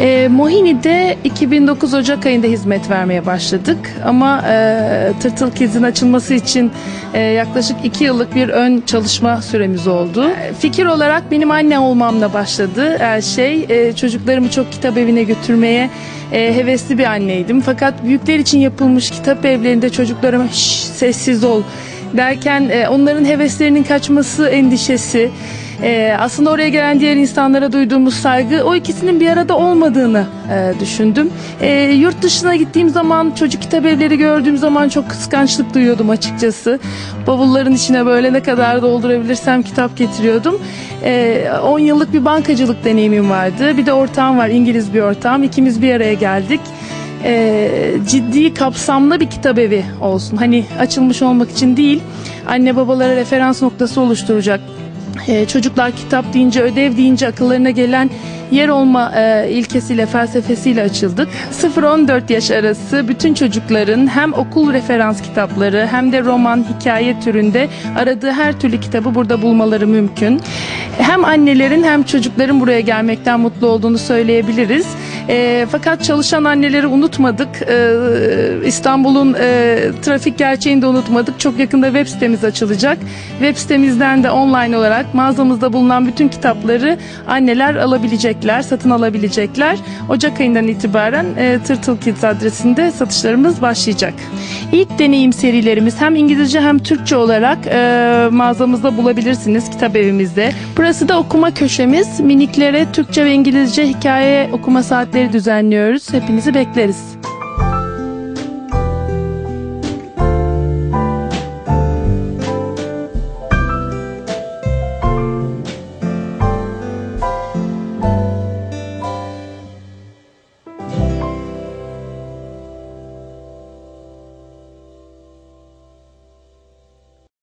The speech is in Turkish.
E, Mohini'de 2009 Ocak ayında hizmet vermeye başladık ama e, Tırtıl Kids'in açılması için e, yaklaşık 2 yıllık bir ön çalışma süremiz oldu. Fikir olarak benim anne olmamla başladı her şey. E, çocuklarımı çok kitap evine götürmeye e, hevesli bir anneydim. Fakat büyükler için yapılmış kitap evlerinde çocuklarıma "Şş, sessiz ol derken e, onların heveslerinin kaçması endişesi, e, aslında oraya gelen diğer insanlara duyduğumuz saygı o ikisinin bir arada olmadığını e, düşündüm. E, yurt dışına gittiğim zaman çocuk kitap evleri gördüğüm zaman çok kıskançlık duyuyordum açıkçası. Bavulların içine böyle ne kadar doldurabilirsem kitap getiriyordum. E, 10 yıllık bir bankacılık deneyimim vardı. Bir de ortağım var İngiliz bir ortağım. İkimiz bir araya geldik e, ciddi kapsamlı bir kitap evi olsun. Hani açılmış olmak için değil, anne babalara referans noktası oluşturacak. E, çocuklar kitap deyince, ödev deyince akıllarına gelen yer olma e, ilkesiyle, felsefesiyle açıldık. 0-14 yaş arası bütün çocukların hem okul referans kitapları hem de roman, hikaye türünde aradığı her türlü kitabı burada bulmaları mümkün. Hem annelerin hem çocukların buraya gelmekten mutlu olduğunu söyleyebiliriz. E, fakat çalışan anneleri unutmadık. E, İstanbul'un e, trafik gerçeğini de unutmadık. Çok yakında web sitemiz açılacak. Web sitemizden de online olarak mağazamızda bulunan bütün kitapları anneler alabilecekler, satın alabilecekler. Ocak ayından itibaren e, Turtle Kids adresinde satışlarımız başlayacak. İlk deneyim serilerimiz hem İngilizce hem Türkçe olarak e, mağazamızda bulabilirsiniz kitap evimizde. Burası da okuma köşemiz. Miniklere Türkçe ve İngilizce hikaye okuma saatleri düzenliyoruz. Hepinizi bekleriz.